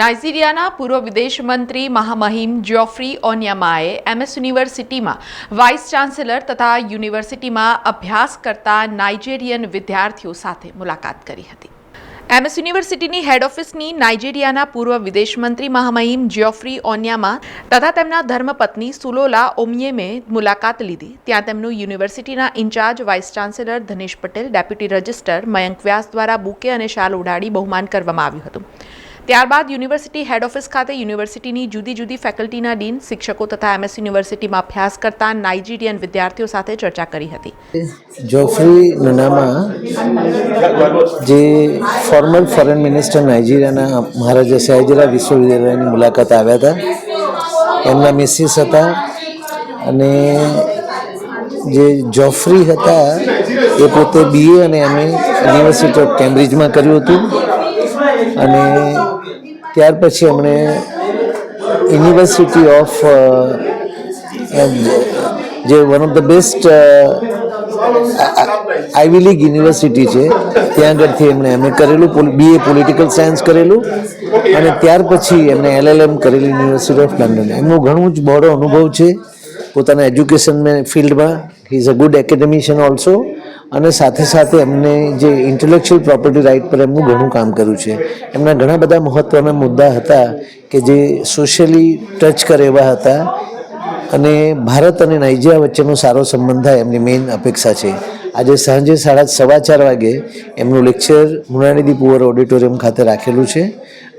નાઇજીરિયાના પૂર્વ વિદેશ મંત્રી મહામહિમ જ્યોફ્રી ઓન્યામાએ એમએસ યુનિવર્સિટીમાં વાઇસ ચાન્સેલર તથા યુનિવર્સિટીમાં અભ્યાસ કરતા નાઇજેરિયન વિદ્યાર્થીઓ સાથે મુલાકાત કરી હતી. એમએસ યુનિવર્સિટીની હેડ ઓફિસની નાઇજીરિયાના પૂર્વ વિદેશમંત્રી મહામહિમ જ્યોફ્રી ઓન્યામા તથા તેમના ધર્મપત્ની સુલોલા ઓમિયેમે મુલાકાત લીધી. ત્યાં તેમનું યુનિવર્સિટીના in charge vice chancellor Dhanesh Patel, deputy register Mayank Vyas દ્વારા બુકે અને શાલ ઉડાડી બહુમાન કરવામાં આવ્યું હતું. ત્યારબાદ યુનિવર્સિટી હેડ ઓફિસ ખાતે યુનિવર્સિટીની જુદી જુદી ફેકલ્ટીના ડીન, શિક્ષકો તથા એમએસ યુનિવર્સિટીમાં અભ્યાસ કરતા નાઇજીરિયન વિદ્યાર્થીઓ સાથે ચર્ચા કરી હતી. જોફ્રી નનામા જે ફોર્મલ ફોરેન મિનિસ્ટર નાઇજીરિયાના મહારાજા સયાજીરા વિશ્વવિદ્યાલયની મુલાકાત આવ્યા હતા. એમના મિસિસ હતા અને જે જોફ્રી હતા, એ પોતે બીએ અને એમએ યુનિવર્સિટી ઓફ કેમ્બ્રિજમાં કર્યું હતું. અને ત્યાર પછી એમણે યુનિવર્સિટી ઓફ જે one of the best Ivy League university છે, ત્યાં આગળથી એમણે એમએ કરેલું બીએ પોલિટિકલ સાયન્સ કરેલું, અને ત્યાર પછી એમણે એલએલએમ કરેલી યુનિવર્સિટી ઓફ લંડન એમનો ઘણું જ બહોળો અનુભવ છે, પોતાના એજ્યુકેશન ફિલ્ડમાં he is a good academician also અને સાથે સાથે એમને જે ઇન્ટેલેક્ચ્યુઅલ પ્રોપર્ટી રાઇટ પર એમનું ઘણું કામ કર્યું છે. એમના ઘણા બધા મહત્ત્વના મુદ્દા હતા કે જે સોશિયલી ટચ કરે એવા હતા અને ભારત અને નાઇજીરિયા વચ્ચેનો સારો સંબંધ થાય એમની મેઇન અપેક્ષા છે. આજે સાંજે સાડા સવા ચાર વાગે એમનું લેક્ચર મૃણાનિધિ પુવર ઓડિટોરિયમ ખાતે રાખેલું છે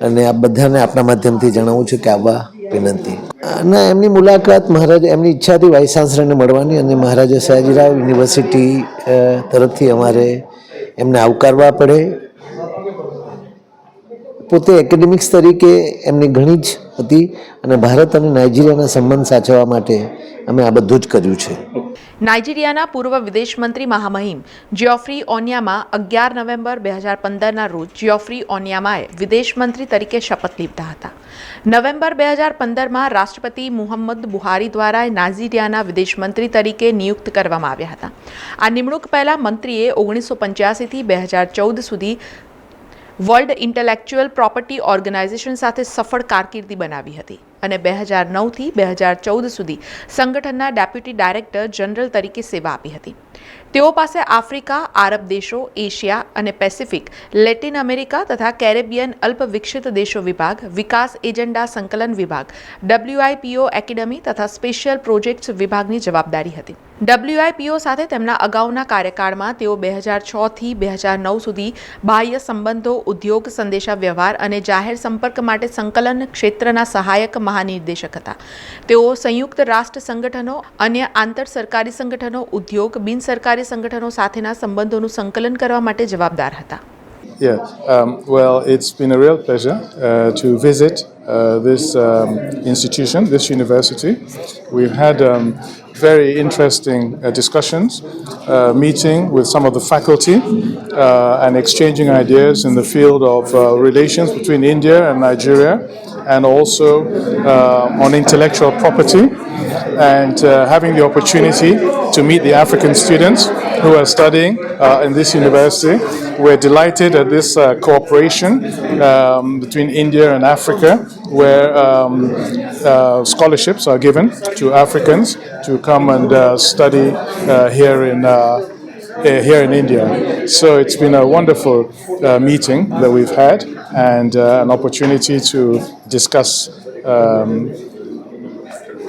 અને આ બધાને આપણા માધ્યમથી જણાવું છું કે આવવા વિનંતી. અને એમની મુલાકાત મહારાજ એમની ઈચ્છાથી વાઇસ ચાન્સલરને મળવાની અને મહારાજા સયાજીરાવ યુનિવર્સિટી તરફથી અમારે એમને આવકારવા પડે. પોતે એકેડેમિક્સ તરીકે એમની ઘણી જ હતી અને ભારત અને નાઇજીરિયાના સંબંધ સાચવવા માટે અમે આ બધું જ કર્યું છે. નાઇજીરિયાના પૂર્વ વિદેશ મંત્રી મહામહિમ જ્યોફ્રી ઓનિયામાં અગિયાર નવેમ્બર બે હજાર પંદરના રોજ જ્યોફ્રી ઓન્યામાએ વિદેશ મંત્રી તરીકે શપથ લીધા હતા. નવેમ્બર બે હજાર પંદરમાં રાષ્ટ્રપતિ મુહમ્મદ બુહારી દ્વારા નાઇજીરિયાના વિદેશ મંત્રી તરીકે નિયુક્ત કરવામાં આવ્યા હતા. આ નિમણૂક પહેલાં મંત્રીએ ઓગણીસો પંચ્યાસીથી બે હજાર ચૌદ સુધી વર્લ્ડ ઇન્ટેલેક્ચ્યુઅલ પ્રોપર્ટી ઓર્ગેનાઇઝેશન સાથે સફળ કારકિર્દી બનાવી હતી. અને બે હજાર નવથી બે હજાર ચૌદ સુધી સંગઠનના ડેપ્યુટી ડાયરેક્ટર જનરલ તરીકે સેવા આપી હતી. તેઓ પાસે આફ્રિકા, આરબ દેશો, એશિયા અને પેસિફિક, લેટિન અમેરિકા તથા કેરેબિયન અલ્પ વિકસિત દેશો વિભાગ, વિકાસ એજન્ડા સંકલન વિભાગ, ડબલ્યુઆઈપીઓ એકેડમી તથા સ્પેશિયલ પ્રોજેક્ટ્સ વિભાગની જવાબદારી હતી. ડબલ્યુઆઈપીઓ સાથે તેમના અગાઉના કાર્યકાળમાં તેઓ બે હજાર છથી બે હજાર નવ સુધી બાહ્ય સંબંધો, ઉદ્યોગ સંદેશા વ્યવહાર અને જાહેર સંપર્ક માટે સંકલન ક્ષેત્રના સહાયક મહાનિર્દેશક હતા. તેઓ સંયુક્ત રાષ્ટ્ર સંગઠનો અન્ય આંતર સરકારી સંગઠનો, ઉદ્યોગ, બિન સરકારી સંગઠનો સાથેના સંબંધોનું સંકલન કરવા માટે જવાબદાર હતા. Yeah, um, well, it's been a real pleasure uh, to visit uh, this um, institution, this university. We've had um, very interesting uh, discussions, uh, meeting with some of the faculty uh, and exchanging ideas in the field of uh, relations between India and Nigeria and also on intellectual property and having the opportunity to meet the African students who are studying uh, in this university. We're delighted at this uh, cooperation um, between India and Africa, where um, uh, scholarships are given to Africans to come and study here in. Uh, here in India. So it's been a wonderful uh, meeting that we've had and uh, an opportunity to discuss um,